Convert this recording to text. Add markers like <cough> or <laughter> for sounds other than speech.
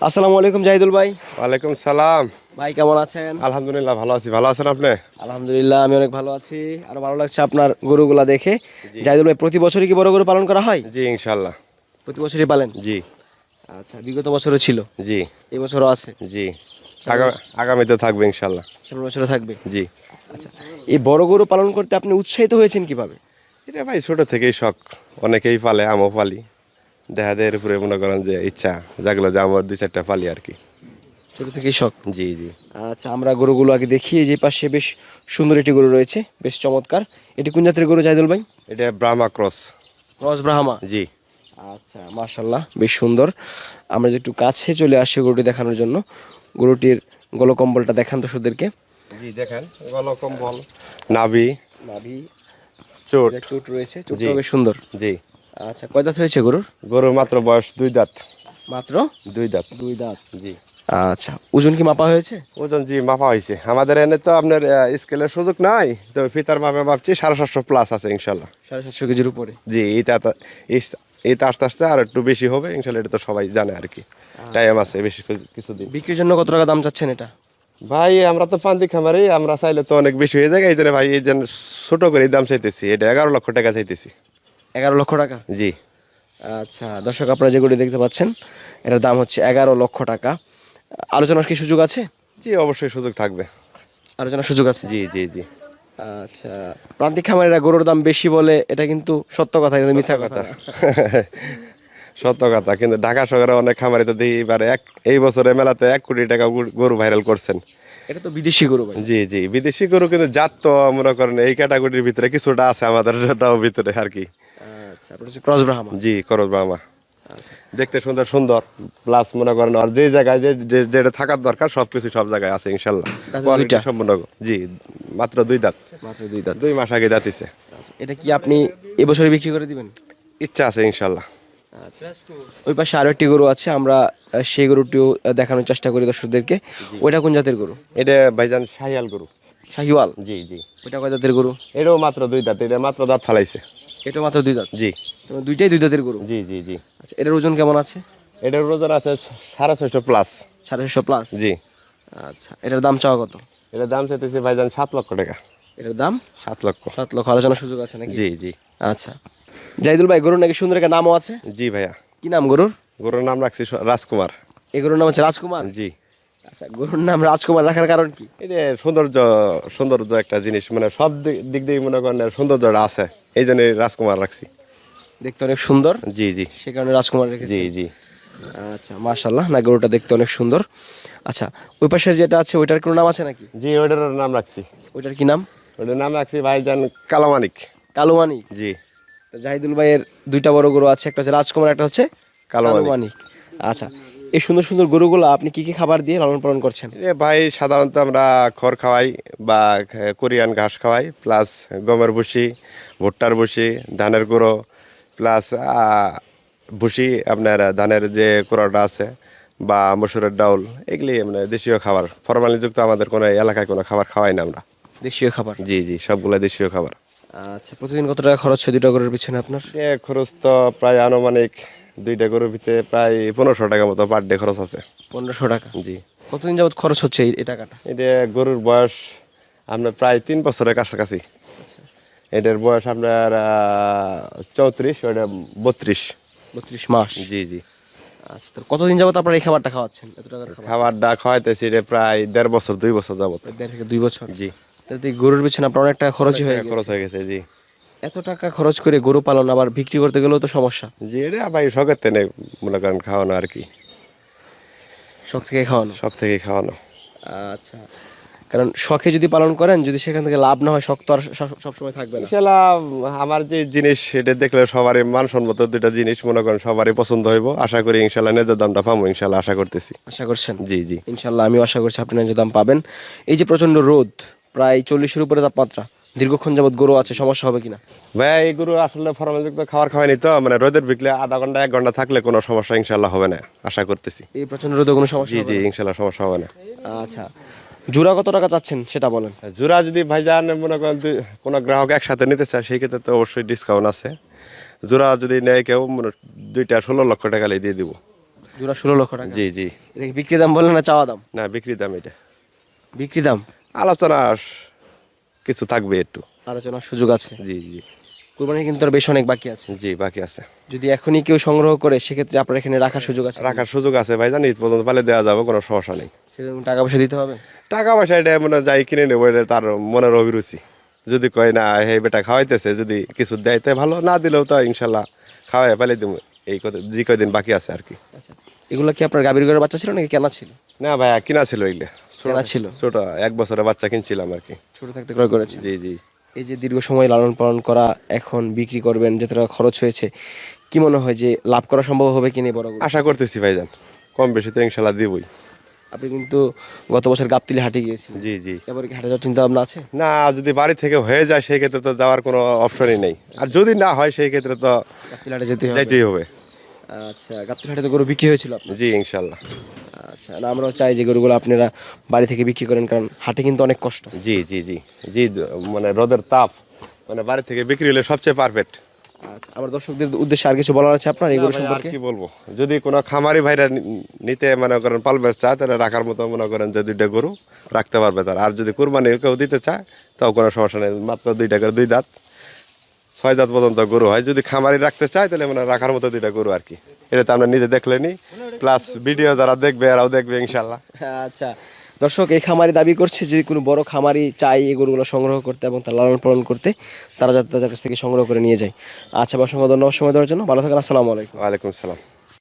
আসসালামু আলাইকুম জাহিদুল ভাই। ওয়ালাইকুম সালাম। ভাই কেমন আছেন? আলহামদুলিল্লাহ ভালো আছি। ভালো আছেন আপনি? আলহামদুলিল্লাহ আমি অনেক ভালো আছি। আর ভালো লাগছে আপনার গরুগুলা দেখে। জাহিদুল ভাই প্রতি বছরই কি বড় গরু পালন করা হয়? জি ইনশাল্লাহ প্রতি বছরই পালেন? জি। আচ্ছা বিগত বছরও ছিল? জি। এই বছরও আছে? জি। আগা- আগামীতে থাকবে ইনশাল্লাহ সামনের বছরও থাকবে? জি। আচ্ছা এই বড় গরু পালন করতে আপনি উৎসাহিত হয়েছেন কীভাবে? এটা ভাই ছোট থেকেই শখ। অনেকেই পালে আমও পালি। দেখা দেয়ের উপরে মনে করেন যে ইচ্ছা জাগলো যে আমার দুই চারটা পালি আর কি। ছোট থেকেই শখ? জি জি। আচ্ছা আমরা গরুগুলো আগে দেখি এই যে পাশে বেশ সুন্দর একটি গরু রয়েছে বেশ চমৎকার। এটি কোন জাতের গরু জাহিদুল ভাই? এটা ব্রাহ্মা ক্রস। রস ব্রাহ্মা? জি। আচ্ছা মাশাল্লাহ বেশ সুন্দর। আমরা যে একটু কাছে চলে আসি গরুটি দেখানোর জন্য গরুটির গলকম্বলটা দেখান দর্শকদেরকে। জি দেখেন গলা কম্বল নাভি নাভি চোট। চোট রয়েছে। চোটটা বেশ সুন্দর। জি। আচ্ছা কয় দাঁত হয়েছে গরুর? গরুর মাত্র বয়স দুই দাঁত। মাত্র? দুই দাঁত। দুই দাঁত জি। আচ্ছা ওজন কি মাপা হয়েছে? ওজন জি মাপা হয়েছে। আমাদের এনে তো আপনার স্কেলের সুযোগ নাই তো ফিতার মাপে ভাবছি সাড়ে সাতশো প্লাস আছে ইনশাল্লাহ। সাড়ে সাতশো কেজির উপরে? জি এইটা এটা আস্তে আস্তে আর একটু বেশি হবে ইনশাল্লাহ এটা তো সবাই জানে আর কি। টাইম আছে বেশি কিছু- কিছুদিন। বিক্রির জন্য কত টাকা দাম চাচ্ছেন এটা? ভাই আমরা তো পান্তি খামারি আমরা চাইলে তো অনেক বেশি হয়ে যায় এই জন্য ভাই এই জন্য ছোট করে দাম চাইতেছি এটা এগারো লক্ষ টাকা চাইতেছি। এগারো লক্ষ টাকা? জি। আচ্ছা দর্শক আপনারা যে দেখতে পাচ্ছেন এটার দাম হচ্ছে এগারো লক্ষ টাকা। আলোচনার কি সুযোগ আছে? জি অবশ্যই সুযোগ থাকবে। আলোচনার সুযোগ আছে? জি জি জি। আচ্ছা প্রান্তিক খামারিরা গরুর দাম বেশি বলে এটা কিন্তু সত্য কথা কিন্তু মিথ্যা কথা। <laughs> সত্য কথা কিন্তু ঢাকা শহরে অনেক খামারি তো দেখি এবারে এক এই বছরে মেলাতে এক কোটি টাকা গরু- ভাইরাল করছেন। এটা তো বিদেশি গরু জি জি বিদেশি গরু কিন্তু জাত তো মনে করেন এই ক্যাটাগরির ভিতরে কিছুটা আছে আমাদের তাও ভিতরে আর কি। আচ্ছা হচ্ছে ক্রস ব্রাহ্মা জি করজ বাবা আচ্ছা। দেখতে সুন্দর সুন্দর। প্লাস মনে করেন আর যে জায়গায় যে যেটা থাকার দরকার সবকিছু সব জায়গায় আছে ইনশাল্লাহ। সম্পূর্ণ জি মাত্র দুই দাঁত। মাত্র দুই দাঁত। দুই মাস আগে দাঁতিছে আচ্ছা, এটা কি আপনি এবছরে বিক্রি করে দিবেন? ইচ্ছা আছে ইনশাল্লাহ। ওই পাশে আরও একটি গরু আছে আমরা সেই গরুটিও দেখানোর চেষ্টা করি দর্শকদেরকে। ওইটা কোন জাতের গরু? এটা ভাইজান শাহিয়াল গরু। শাহিওয়াল? জি জি। ওইটা কয় জাতের গরু? এটাও মাত্র দুই দাঁত এটা মাত্র দাঁত ফালাইছে। এটা মাত্র দুই দাঁত? জি। দুইটাই দুই দাঁতের গরু? জি জি জি। আচ্ছা এটার ওজন কেমন আছে? এটার ওজন আছে সাড়ে ছয়শো প্লাস সাড়ে ছশো প্লাস জি। আচ্ছা এটার দাম চাওয়া কত? এটার দাম চাইতেছে ভাইজান সাত লক্ষ টাকা। এটার দাম? সাত লক্ষ। সাত লক্ষ আলোচনার সুযোগ আছে নাকি? জি জি। আচ্ছা। জাহিদুল ভাই গরুর নাকি সুন্দর একটা নামও আছে? জি ভাইয়া। কি নাম গরুর? গরুর নাম রাখছি রাজকুমার। এই গরুর নাম হচ্ছে রাজকুমার? জি। আচ্ছা গরুর নাম রাজকুমার রাখার কারণ কি? এটা সৌন্দর্য সৌন্দর্য একটা জিনিস মানে সব দিক- দিক দিয়ে মনে করেন সৌন্দর্যটা আছে এই জন্য রাজকুমার রাখছি। দেখতে অনেক সুন্দর? জি জি। সে কারণে রাজকুমার রেখেছি। জি জি। আচ্ছা মাশাল্লাহ না গরুটা দেখতে অনেক সুন্দর। আচ্ছা ওই পাশে যেটা আছে ওইটার কোনো নাম আছে নাকি? জি ওইটার নাম রাখছি। ওইটার কি নাম? ওইটার নাম রাখছি ভাইজান কালামানিক। কালুমানি জি। তো জাহিদুল ভাইয়ের দুইটা বড় গরু আছে একটা হচ্ছে রাজকুমার একটা হচ্ছে কালোমানিক। কালুমানি আচ্ছা এই সুন্দর সুন্দর গরুগুলো আপনি কি কি খাবার দিয়ে লালন পালন করছেন? এ ভাই সাধারণত আমরা খড় খাওয়াই বা কোরিয়ান ঘাস খাওয়াই প্লাস গমের ভুসি ভুট্টার ভুসি ধানের গুঁড়ো প্লাস ভুসি আপনার ধানের যে কুড়োটা আছে বা মসুরের ডাউল এগুলি মানে দেশীয় খাবার। ফরমালিযুক্ত আমাদের কোনো এলাকায় কোনো খাবার খাওয়াই না আমরা। দেশীয় খাবার? জি জি সবগুলো দেশীয় খাবার। আচ্ছা প্রতিদিন কত টাকা খরচ হয় দুইটা গরুর পিছনে আপনার? খরচ তো প্রায় আনুমানিক দুইটা গরুর ভিতরে প্রায় পনেরোশো টাকা মতো পার ডে খরচ আছে। পনেরোশো টাকা? জি। কতদিন যাবত খরচ হচ্ছে এই টাকাটা? এটা গরুর বয়স আপনার প্রায় তিন বছরের কাছাকাছি। এটার বয়স আপনার চৌত্রিশ ওটা বত্রিশ। বত্রিশ মাস? জি জি। আচ্ছা তো কতদিন যাবত আপনার এই খাবারটা খাওয়াচ্ছেন? এত টাকার খাবার? খাবারটা খাওয়াইতেছি এটা প্রায় দেড় বছর দুই বছর যাবত। দেড় থেকে দুই বছর? জি। তাতে গরুর পিছনে আপনার অনেক টাকা খরচই হয়ে গেছে। খরচ হয়ে গেছে জি। এত টাকা খরচ করে গরু পালন আবার বিক্রি করতে গেলেও তো সমস্যা। এটা ভাই শখের তেনে মনে করেন খাওয়ানো আর কি। শখ থেকে খাওয়ানো? শখ থেকে খাওয়ানো। আচ্ছা। কারণ শখে যদি পালন করেন যদি সেখান থেকে লাভ না হয় শখ তো আর সবসময় থাকবে না। ইনশাল্লাহ আমার যে জিনিস সেটা দেখলে সবারই মানসম্মত দুটা জিনিস মনে করেন সবারই পছন্দ হইব। আশা করি ইনশাল্লাহ ন্যায্য দামটা পাবো ইনশাল্লাহ আশা করতেছি। আশা করছেন? জি জি। ইনশাল্লাহ আমি আশা করছি আপনি যে দাম পাবেন। এই যে প্রচণ্ড রোদ প্রায় চল্লিশের উপরে তাপমাত্রা। দীর্ঘক্ষণ যাবত গরু আছে সমস্যা হবে কিনা? ভাইয়া এই গরু আসলে ফরমালযুক্ত খাবার খাওয়ানি তো মানে রোদের বিকলে আধা ঘণ্টা এক ঘণ্টা থাকলে কোনো সমস্যা ইনশাল্লাহ হবে না আশা করতেছি। এই প্রচণ্ড রোদে কোনো সমস্যা জি জি ইনশাল্লাহ সমস্যা হবে না। আচ্ছা জোড়া কত টাকা চাচ্ছেন সেটা বলেন। জোড়া যদি ভাইজান মনে করেন কোনো গ্রাহক একসাথে নিতে চায় সেই ক্ষেত্রে তো অবশ্যই ডিসকাউন্ট আছে। জোড়া যদি নেয় কেউ মনে দুইটা ষোলো লক্ষ টাকা দিয়ে দিব। জোড়া ষোলো লক্ষ টাকা? জি জি। বিক্রি দাম বললেন না চাওয়া দাম? না বিক্রি দাম এটা। বিক্রি দাম? আলোচনা কিছু থাকবে একটু। আলোচনার সুযোগ আছে। জি জি। কুরবানি কিন্তু আর বেশ অনেক বাকি আছে। জি বাকি আছে। যদি এখনই কেউ সংগ্রহ করে সেক্ষেত্রে আপনার এখানে রাখার সুযোগ আছে। রাখার সুযোগ আছে ভাইজান ঈদ পর্যন্ত পালে দেওয়া যাবে কোনো সমস্যা নেই। সেরকম টাকা পয়সা দিতে হবে? টাকা পয়সা এটা মনে হয় যাই কিনে নেব এটা তার মনের অভিরুচি। যদি কয় না হে বেটা খাওয়াইতেছে যদি কিছু দেয় তাই ভালো না দিলেও তো ইনশাল্লাহ খাওয়াই পালে দেবো এই কত যে কয়দিন বাকি আছে আর কি। আচ্ছা এগুলো কি আপনার গাভীর ঘরের বাচ্চা ছিল নাকি কেনা ছিল? না ভাইয়া কিনা ছিল এগুলো। কেনা ছিল? ছোট এক বছরের বাচ্চা কিনছিলাম আর কি। ছোট থাকতে ক্রয় করেছে? জি জি। এই যে দীর্ঘ সময় লালন পালন করা এখন বিক্রি করবেন যত টাকা খরচ হয়েছে কি মনে হয় যে লাভ করা সম্ভব হবে কি নেই বড় আশা করতেছি ভাইজান কম বেশি তো ইনশাল্লাহ দিবই। আপনি কিন্তু গত বছর গাবতলি হাটে গিয়েছিলেন। জি জি। এবার কি হাটে যাওয়ার চিন্তা ভাবনা আছে? না যদি বাড়ি থেকে হয়ে যায় সেই ক্ষেত্রে তো যাওয়ার কোনো অপশনই নেই। আর যদি না হয় সেই ক্ষেত্রে তো গাবতলি হাটে যেতে হবে। যাইতেই হবে। আচ্ছা গাবতলি হাটে তো গরু বিক্রি হয়েছিল আপনার? জি ইনশাল্লাহ আচ্ছা না আমরাও চাই যে গরুগুলো আপনারা বাড়ি থেকে বিক্রি করেন কারণ হাটে কিন্তু অনেক কষ্ট। জি জি জি জি মানে রোদের তাপ মানে বাড়ি থেকে বিক্রি হলে সবচেয়ে পারফেক্ট আচ্ছা আমার দর্শকদের উদ্দেশ্যে আর কিছু বলার আছে আপনার এই গরু সম্পর্কে? কি বলব? যদি কোনো খামারি ভাইরা নিতে মনে করেন পালবে চায় তাহলে রাখার মতো মনে করেন যে দুইটা গরু রাখতে পারবে তার। আর যদি কোরবানি কেউ দিতে চায় তাও কোনো সমস্যা নেই মাত্র দুইটা করে দুই দাঁত। ছয় জাত পর্যন্ত গরু হয়। যদি খামারি রাখতে চায় তাহলে মানে রাখার মতো দুইটা গরু আর কি। এটা তো আমরা নিজে দেখলেনি। প্লাস ভিডিও যারা দেখবে এরাও দেখবে ইনশাল্লাহ। আচ্ছা। দর্শক এই খামারি দাবি করছে যে কোনো বড় খামারি চাই এই গরুগুলো সংগ্রহ করতে এবং তার লালন পালন করতে তারা যাতে তাদের কাছ থেকে সংগ্রহ করে নিয়ে যায়। আচ্ছা বা অসংখ্য ধন্যবাদ সময় দেওয়ার জন্য। ভালো থাকেন আসসালামু আলাইকুম। ওয়ালাইকুম সালাম